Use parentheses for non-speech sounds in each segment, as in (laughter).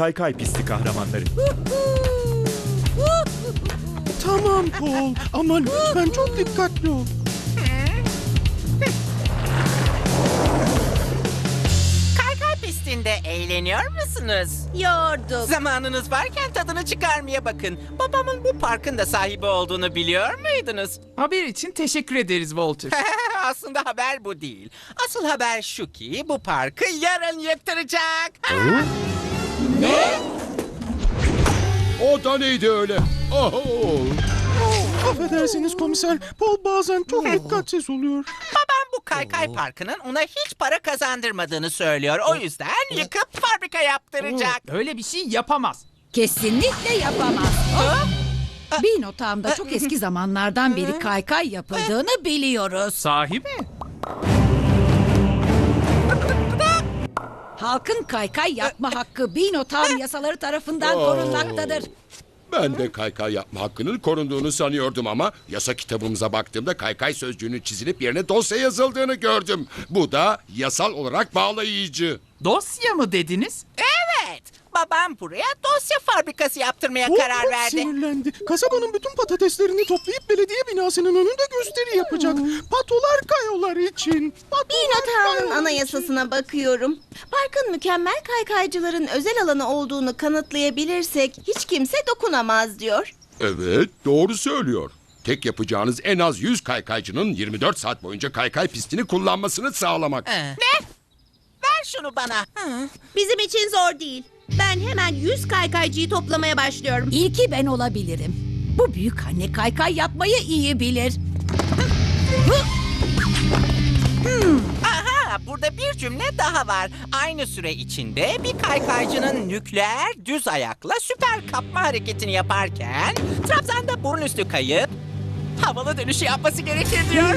kaykay pisti kahramanları. (laughs) Tamam Paul ama lütfen çok dikkatli ol. Kaykay pistinde eğleniyor musunuz? Yorduk. Zamanınız varken tadını çıkarmaya bakın. Babamın bu parkın da sahibi olduğunu biliyor muydunuz? Haber için teşekkür ederiz Walter. (laughs) Aslında haber bu değil. Asıl haber şu ki bu parkı yarın yıktıracak. O da neydi öyle? Oho! Affedersiniz komiser, Paul bazen çok dikkatsiz oluyor. Babam bu kaykay parkının ona hiç para kazandırmadığını söylüyor. O yüzden yıkıp fabrika yaptıracak. Öyle bir şey yapamaz. Kesinlikle yapamaz. Bin otağımda çok eski zamanlardan beri kaykay yapıldığını biliyoruz. Sahi mi? Halkın kaykay yapma hakkı bin otağım yasaları tarafından korunmaktadır. Ben de kaykay yapma hakkının korunduğunu sanıyordum ama yasa kitabımıza baktığımda kaykay sözcüğünün çizilip yerine dosya yazıldığını gördüm. Bu da yasal olarak bağlayıcı. Dosya mı dediniz? Evet. Babam buraya dosya fabrikası yaptırmaya Paul karar çok verdi. sinirlendi. Kasabanın bütün patateslerini toplayıp belediye binasının önünde gösteri yapacak. Patolar kayolar için. Patolar Binatağının kayolar için. anayasasına bakıyorum. Parkın mükemmel kaykaycıların özel alanı olduğunu kanıtlayabilirsek hiç kimse dokunamaz diyor. Evet, doğru söylüyor. Tek yapacağınız en az 100 kaykaycının 24 saat boyunca kaykay pistini kullanmasını sağlamak. Ne? Ver şunu bana. Bizim için zor değil. Ben hemen 100 kaykaycıyı toplamaya başlıyorum. İlki ben olabilirim. Bu büyük anne kaykay yapmayı iyi bilir. Aha burada bir cümle daha var. Aynı süre içinde bir kaykaycının nükleer düz ayakla süper kapma hareketini yaparken trabzanda burun üstü kayıp havalı dönüşü yapması gerekir diyor.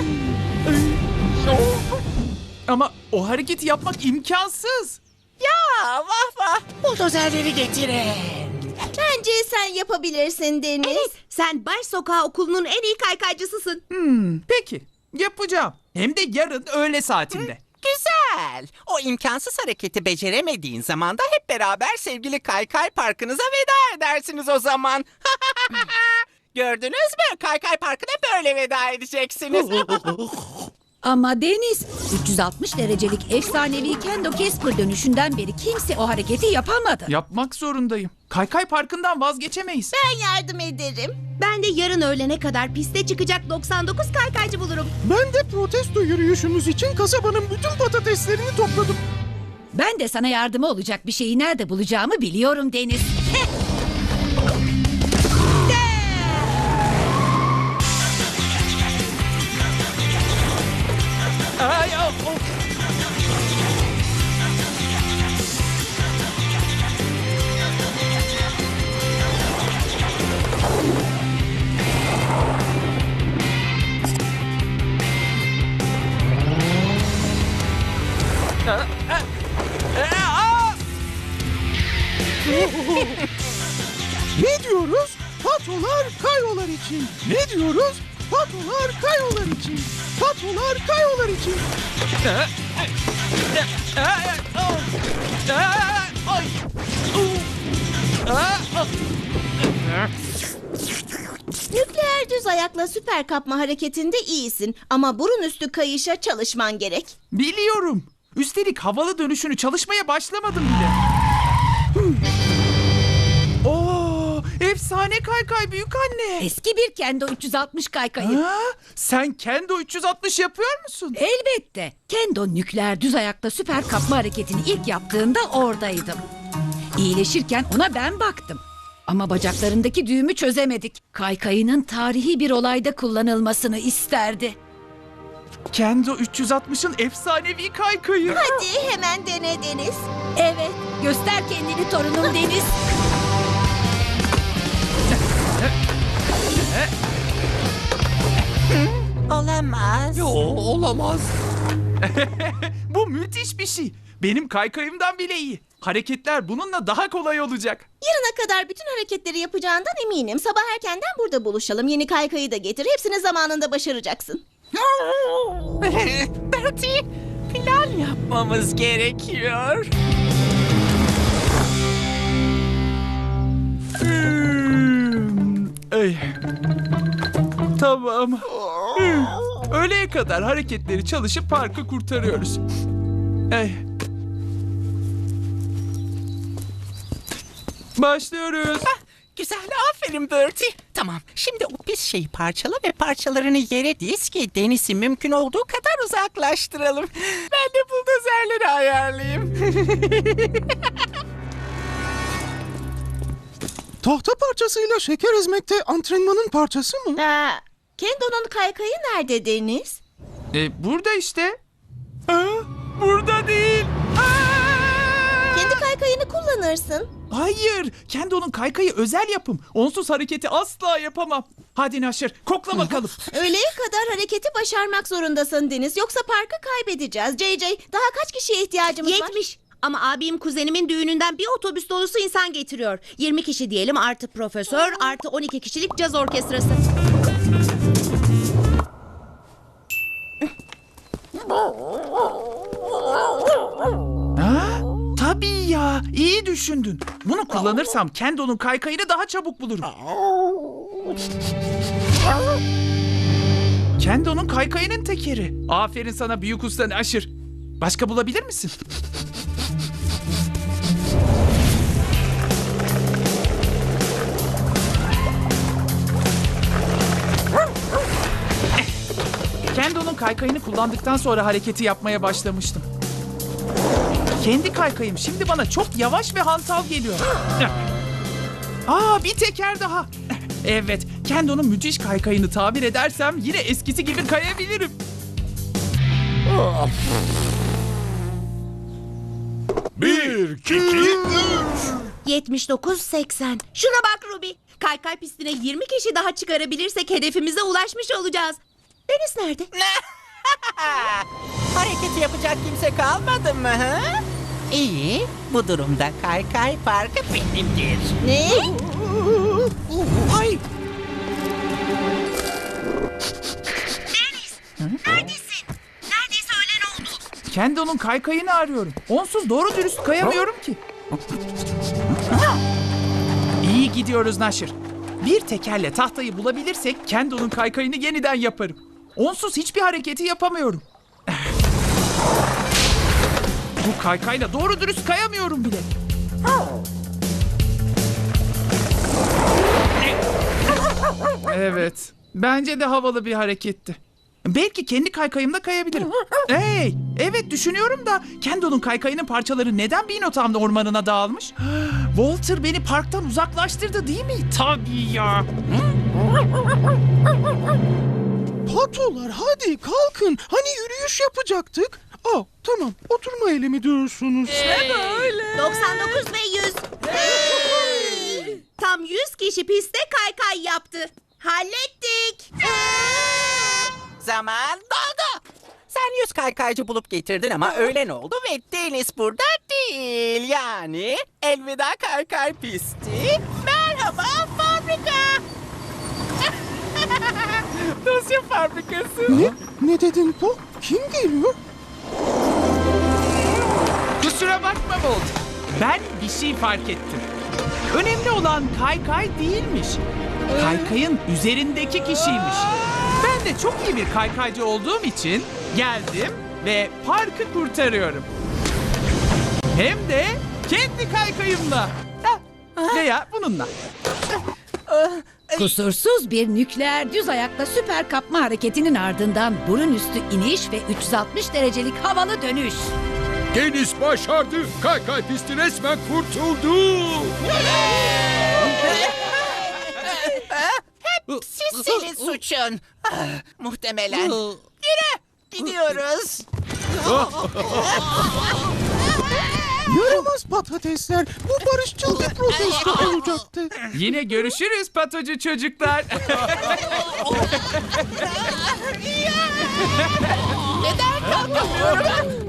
Ama o hareketi yapmak imkansız. Ya vah vah buldozerleri getirin. Bence sen yapabilirsin Deniz. Sen Baş Sokağı Okulu'nun en iyi kaykaycısısın. Hmm, peki yapacağım. Hem de yarın öğle saatinde. (laughs) Güzel. O imkansız hareketi beceremediğin zaman da hep beraber sevgili Kaykay Parkınıza veda edersiniz o zaman. (laughs) Gördünüz mü? Kaykay Parkı'na böyle veda edeceksiniz. (laughs) Ama Deniz 360 derecelik efsanevi Kendo Casper dönüşünden beri kimse o hareketi yapamadı. Yapmak zorundayım. Kaykay Parkı'ndan vazgeçemeyiz. Ben yardım ederim. Ben de yarın öğlene kadar piste çıkacak 99 kaykaycı bulurum. Ben de protesto yürüyüşümüz için kasabanın bütün patateslerini topladım. Ben de sana yardımı olacak bir şeyi nerede bulacağımı biliyorum Deniz. (laughs) Ne diyoruz? Patolar kayolar için. Ne diyoruz? Patolar kayolar için. Patolar kayolar için. Nükleer düz ayakla süper kapma hareketinde iyisin. Ama burun üstü kayışa çalışman gerek. Biliyorum. Üstelik havalı dönüşünü çalışmaya başlamadım bile. Efsane kaykay büyük anne. Eski bir Kendo 360 kaykayı. Ha, sen Kendo 360 yapıyor musun? Elbette. Kendo nükleer düz ayakta süper kapma hareketini ilk yaptığında oradaydım. İyileşirken ona ben baktım. Ama bacaklarındaki düğümü çözemedik. Kaykayının tarihi bir olayda kullanılmasını isterdi. Kendo 360'ın efsanevi kaykayı. Hadi hemen dene Deniz. Evet, göster kendini torunum Deniz. Olamaz. Yo, olamaz. (laughs) Bu müthiş bir şey. Benim kaykayımdan bile iyi. Hareketler bununla daha kolay olacak. Yarına kadar bütün hareketleri yapacağından eminim. Sabah erkenden burada buluşalım. Yeni kaykayı da getir. Hepsini zamanında başaracaksın. (laughs) Bertie, plan yapmamız gerekiyor. Hmm, Tamam. Hı. Öğleye kadar hareketleri çalışıp parkı kurtarıyoruz. Ay. Başlıyoruz. Güzel, aferin Bertie. Tamam, şimdi o pis şeyi parçala ve parçalarını yere diz ki denizi mümkün olduğu kadar uzaklaştıralım. Ben de buldozerleri ayarlayayım. (laughs) Tahta parçasıyla şeker ezmekte antrenmanın parçası mı? Ha, Kendo'nun kaykayı nerede Deniz? E, burada işte. Aa, burada değil. Aa! Kendi kaykayını kullanırsın. Hayır. Kendi onun kaykayı özel yapım. Onsuz hareketi asla yapamam. Hadi Naşır kokla bakalım. (laughs) Öğleye kadar hareketi başarmak zorundasın Deniz. Yoksa parkı kaybedeceğiz. JJ daha kaç kişiye ihtiyacımız var? 70. Ama abim kuzenimin düğününden bir otobüs dolusu insan getiriyor. 20 kişi diyelim artı profesör artı 12 kişilik caz orkestrası. Tabii ya. iyi düşündün. Bunu kullanırsam Kendo'nun kaykayını daha çabuk bulurum. Kendo'nun kaykayının tekeri. Aferin sana büyük usta Naşır. Başka bulabilir misin? Kendo'nun kaykayını kullandıktan sonra hareketi yapmaya başlamıştım. Kendi kaykayım şimdi bana çok yavaş ve hantal geliyor. Aa bir teker daha. Evet, Kendo'nun müthiş kaykayını tabir edersem yine eskisi gibi kayabilirim. Bir, iki, üç. 79 80. Şuna bak Ruby. Kaykay pistine 20 kişi daha çıkarabilirsek hedefimize ulaşmış olacağız. Deniz nerede? (laughs) Hareketi yapacak kimse kalmadı mı? Ha? İyi, bu durumda Kaykay Parkı benimdir. Ne? Ay, Neredesin? Neredeyse öğlen oldu. Kendo'nun kaykayını arıyorum. Onsuz doğru dürüst kayamıyorum ki. İyi gidiyoruz Naşır. Bir tekerle tahtayı bulabilirsek Kendo'nun kaykayını yeniden yaparım. Onsuz hiçbir hareketi yapamıyorum. Bu kaykayla doğru dürüst kayamıyorum bile. Evet. Bence de havalı bir hareketti. Belki kendi kaykayımda kayabilirim. hey, evet düşünüyorum da Kendo'nun kaykayının parçaları neden Binotam'da ormanına dağılmış? Walter beni parktan uzaklaştırdı değil mi? Tabii ya. Patolar hadi kalkın. Hani yürüyüş yapacaktık. Aa tamam oturma eylemi diyorsunuz. 99 ve 100. Tam 100 kişi pistte kaykay yaptı. Hallettik. zaman doldu. Sen yüz kaykaycı bulup getirdin ama öğlen oldu ve Deniz burada değil. Yani elveda kaykay pisti. Merhaba fabrika. (laughs) Dosya fabrikası. Ne? Ne dedin bu? Kim geliyor? Kusura bakma Walter. Ben bir şey fark ettim. Önemli olan kaykay değilmiş. Kaykayın üzerindeki kişiymiş. Ben de çok iyi bir kaykaycı olduğum için geldim ve parkı kurtarıyorum. Hem de kendi kaykayımla. Ah, Veya bununla. Kusursuz bir nükleer düz ayakla süper kapma hareketinin ardından burun üstü iniş ve 360 derecelik havalı dönüş. Deniz başardı. Kaykay pisti resmen kurtuldu. Siz senin suçun. Ah, muhtemelen. Yürü. Gidiyoruz. (laughs) Yaramaz patatesler. Bu barışçıl bir protesto olacaktı. Yine görüşürüz patocu çocuklar. Neden kalkamıyorum?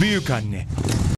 Büyük anne,